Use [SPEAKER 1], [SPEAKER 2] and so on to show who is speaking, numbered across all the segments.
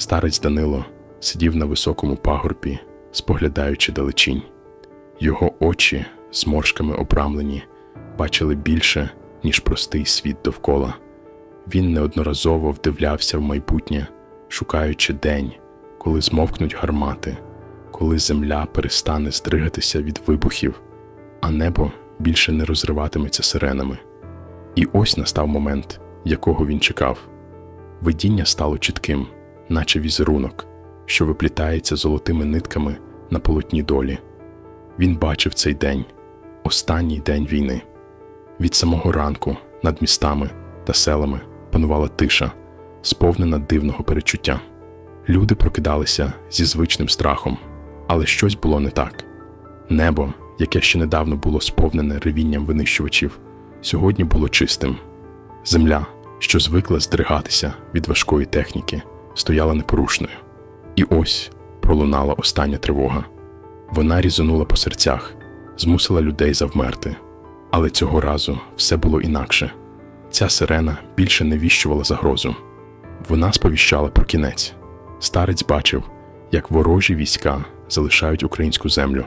[SPEAKER 1] Старець Данило сидів на високому пагорбі, споглядаючи далечінь. Його очі, зморшками обрамлені, бачили більше, ніж простий світ довкола. Він неодноразово вдивлявся в майбутнє, шукаючи день, коли змовкнуть гармати, коли земля перестане здригатися від вибухів, а небо більше не розриватиметься сиренами. І ось настав момент, якого він чекав. Видіння стало чітким, наче візерунок, що виплітається золотими нитками на полотні долі. Він бачив цей день, останній день війни. Від самого ранку над містами та селами панувала тиша, сповнена дивного перечуття. Люди прокидалися зі звичним страхом, але щось було не так. Небо, яке ще недавно було сповнене ревінням винищувачів, сьогодні було чистим. Земля, що звикла здригатися від важкої техніки, стояла непорушною. І ось пролунала остання тривога. Вона різонула по серцях, змусила людей завмерти. Але цього разу все було інакше. Ця сирена більше не віщувала загрозу. Вона сповіщала про кінець. Старець бачив, як ворожі війська залишають українську землю,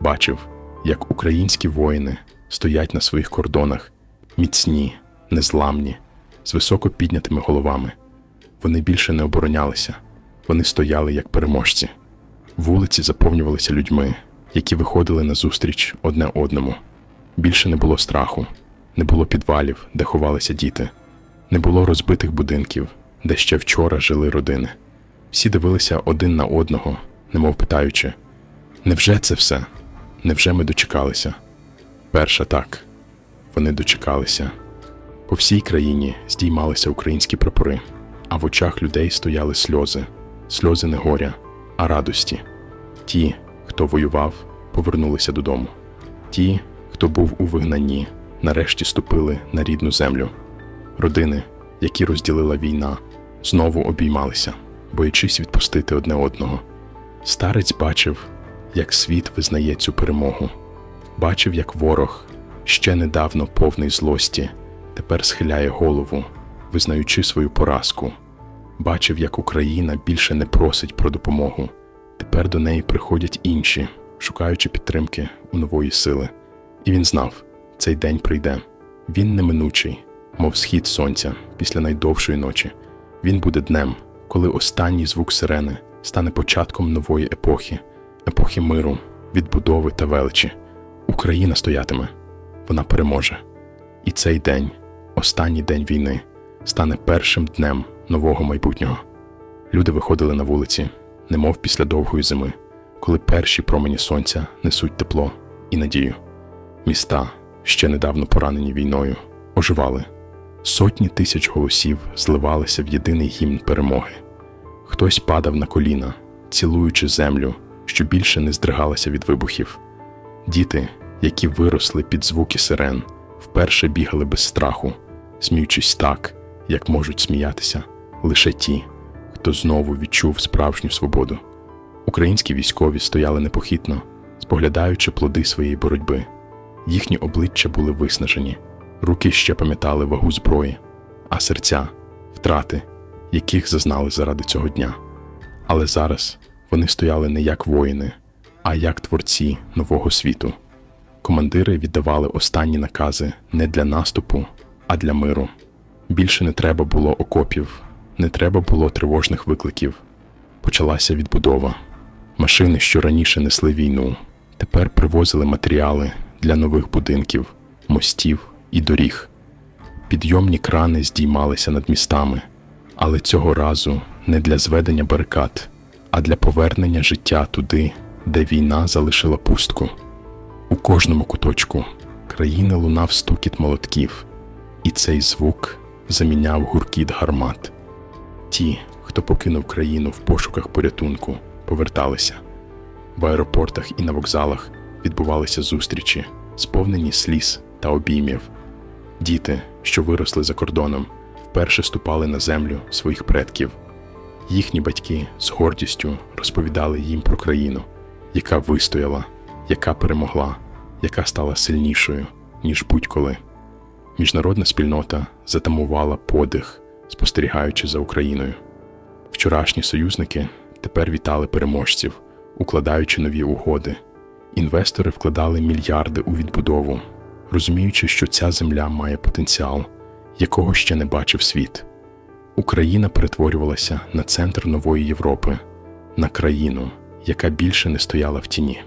[SPEAKER 1] бачив, як українські воїни стоять на своїх кордонах, міцні, незламні, з високо піднятими головами. Вони більше не оборонялися, вони стояли як переможці. Вулиці заповнювалися людьми, які виходили назустріч одне одному. Більше не було страху, не було підвалів, де ховалися діти, не було розбитих будинків, де ще вчора жили родини. Всі дивилися один на одного, немов питаючи: невже це все? Невже ми дочекалися? Перша так, вони дочекалися. По всій країні здіймалися українські прапори, а в очах людей стояли сльози, сльози не горя, а радості. Ті, хто воював, повернулися додому. Ті, хто був у вигнанні, нарешті ступили на рідну землю. Родини, які розділила війна, знову обіймалися, боячись відпустити одне одного. Старець бачив, як світ визнає цю перемогу, бачив, як ворог, ще недавно повний злості, тепер схиляє голову, визнаючи свою поразку. Бачив, як Україна більше не просить про допомогу. Тепер до неї приходять інші, шукаючи підтримки у нової сили. І він знав, цей день прийде. Він неминучий, мов схід сонця після найдовшої ночі. Він буде днем, коли останній звук сирени стане початком нової епохи, епохи миру, відбудови та величі. Україна стоятиме, вона переможе. І цей день, останній день війни, стане першим днем нового майбутнього. Люди виходили на вулиці, немов після довгої зими, коли перші промені сонця несуть тепло і надію. Міста, ще недавно поранені війною, оживали. Сотні тисяч голосів зливалися в єдиний гімн перемоги. Хтось падав на коліна, цілуючи землю, що більше не здригалася від вибухів. Діти, які виросли під звуки сирен, вперше бігали без страху, сміючись так, як можуть сміятися лише ті, хто знову відчув справжню свободу. Українські військові стояли непохитно, споглядаючи плоди своєї боротьби. Їхні обличчя були виснажені, руки ще пам'ятали вагу зброї, а серця втрати, яких зазнали заради цього дня. Але зараз вони стояли не як воїни, а як творці нового світу. Командири віддавали останні накази не для наступу, а для миру. Більше не треба було окопів, не треба було тривожних викликів. Почалася відбудова. Машини, що раніше несли війну, тепер привозили матеріали для нових будинків, мостів і доріг. Підйомні крани здіймалися над містами, але цього разу не для зведення барикад, а для повернення життя туди, де війна залишила пустку. У кожному куточку країни лунав стукіт молотків, і цей звук заміняв гуркіт гармат. Ті, хто покинув країну в пошуках порятунку, поверталися. В аеропортах і на вокзалах відбувалися зустрічі, сповнені сліз та обіймів. Діти, що виросли за кордоном, вперше ступали на землю своїх предків. Їхні батьки з гордістю розповідали їм про країну, яка вистояла, яка перемогла, яка стала сильнішою, ніж будь-коли. Міжнародна спільнота затамувала подих, спостерігаючи за Україною. Вчорашні союзники тепер вітали переможців, укладаючи нові угоди. Інвестори вкладали мільярди у відбудову, розуміючи, що ця земля має потенціал, якого ще не бачив світ. Україна перетворювалася на центр нової Європи, на країну, яка більше не стояла в тіні.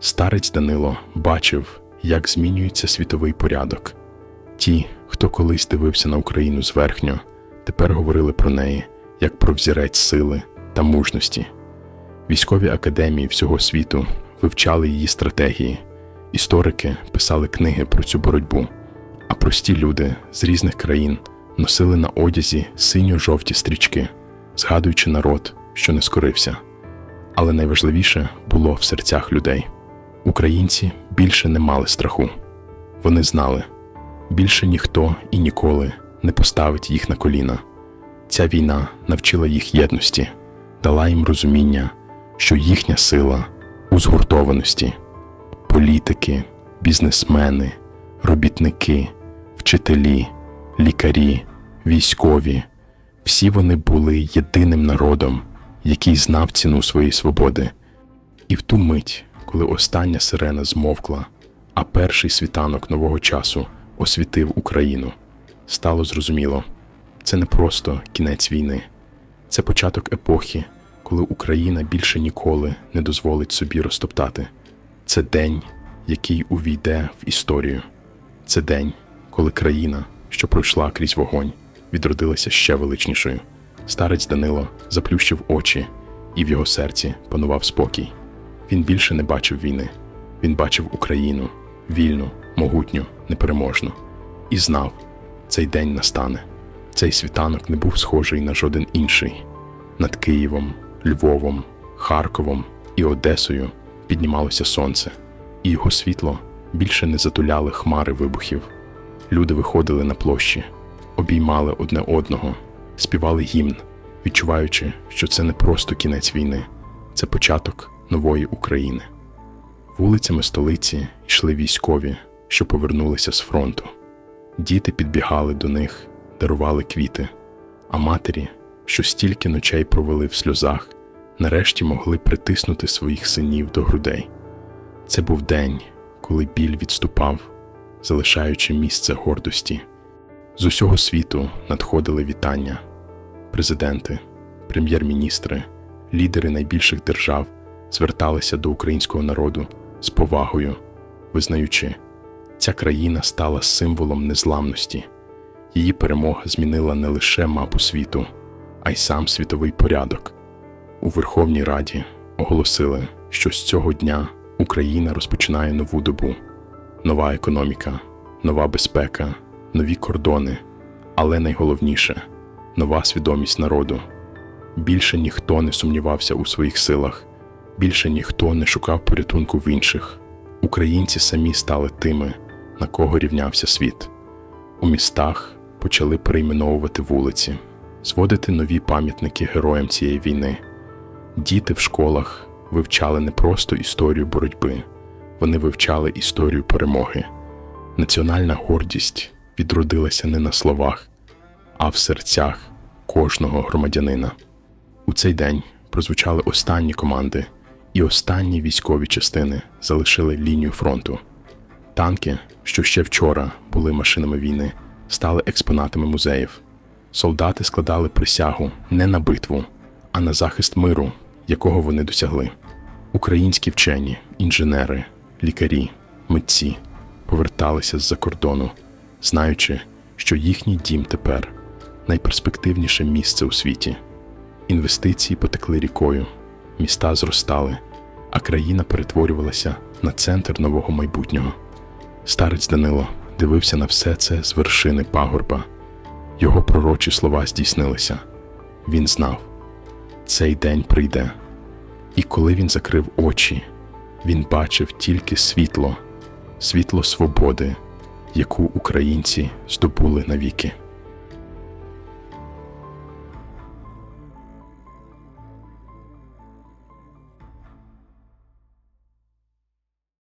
[SPEAKER 1] Старець Данило бачив, як змінюється світовий порядок. Ті, хто колись дивився на Україну зверхньо, тепер говорили про неї як про взірець сили та мужності. Військові академії всього світу вивчали її стратегії, історики писали книги про цю боротьбу, а прості люди з різних країн носили на одязі синьо-жовті стрічки, згадуючи народ, що не скорився. Але найважливіше було в серцях людей. Українці більше не мали страху. Вони знали, більше ніхто і ніколи не поставить їх на коліна. Ця війна навчила їх єдності, дала їм розуміння, що їхня сила у згуртованості. Політики, бізнесмени, робітники, вчителі, лікарі, військові всі вони були єдиним народом, який знав ціну своєї свободи. І в ту мить, коли остання сирена змовкла, а перший світанок нового часу освітив Україну, стало зрозуміло, це не просто кінець війни, це початок епохи, коли Україна більше ніколи не дозволить собі розтоптати. Це день, який увійде в історію. Це день, коли країна, що пройшла крізь вогонь, відродилася ще величнішою. Старець Данило заплющив очі, і в його серці панував спокій. Він більше не бачив війни. Він бачив Україну вільну, могутню, непереможну. І знав, цей день настане. Цей світанок не був схожий на жоден інший. Над Києвом, Львовом, Харковом і Одесою піднімалося сонце, і його світло більше не затуляли хмари вибухів. Люди виходили на площі, обіймали одне одного, співали гімн, відчуваючи, що це не просто кінець війни, це початок нової України. Вулицями столиці йшли військові, що повернулися з фронту. Діти підбігали до них, дарували квіти, а матері, що стільки ночей провели в сльозах, нарешті могли притиснути своїх синів до грудей. Це був день, коли біль відступав, залишаючи місце гордості. З усього світу надходили вітання. Президенти, прем'єр-міністри, лідери найбільших держав зверталися до українського народу з повагою, визнаючи, ця країна стала символом незламності. Її перемога змінила не лише мапу світу, а й сам світовий порядок. У Верховній Раді оголосили, що з цього дня Україна розпочинає нову добу, нова економіка, нова безпека, нові кордони, але найголовніше нова свідомість народу. Більше ніхто не сумнівався у своїх силах, більше ніхто не шукав порятунку в інших. Українці самі стали тими, на кого рівнявся світ. У містах почали перейменовувати вулиці, зводити нові пам'ятники героям цієї війни. Діти в школах вивчали не просто історію боротьби, вони вивчали історію перемоги. Національна гордість відродилася не на словах, а в серцях кожного громадянина. У цей день прозвучали останні команди, і останні військові частини залишили лінію фронту. Танки, що ще вчора були машинами війни, стали експонатами музеїв. Солдати складали присягу не на битву, а на захист миру, якого вони досягли. Українські вчені, інженери, лікарі, митці поверталися з-за кордону, знаючи, що їхній дім тепер найперспективніше місце у світі. Інвестиції потекли рікою, міста зростали, а країна перетворювалася на центр нового майбутнього. Старець Данило дивився на все це з вершини пагорба. Його пророчі слова здійснилися. Він знав, цей день прийде. І коли він закрив очі, він бачив тільки світло, світло свободи, яку українці здобули навіки.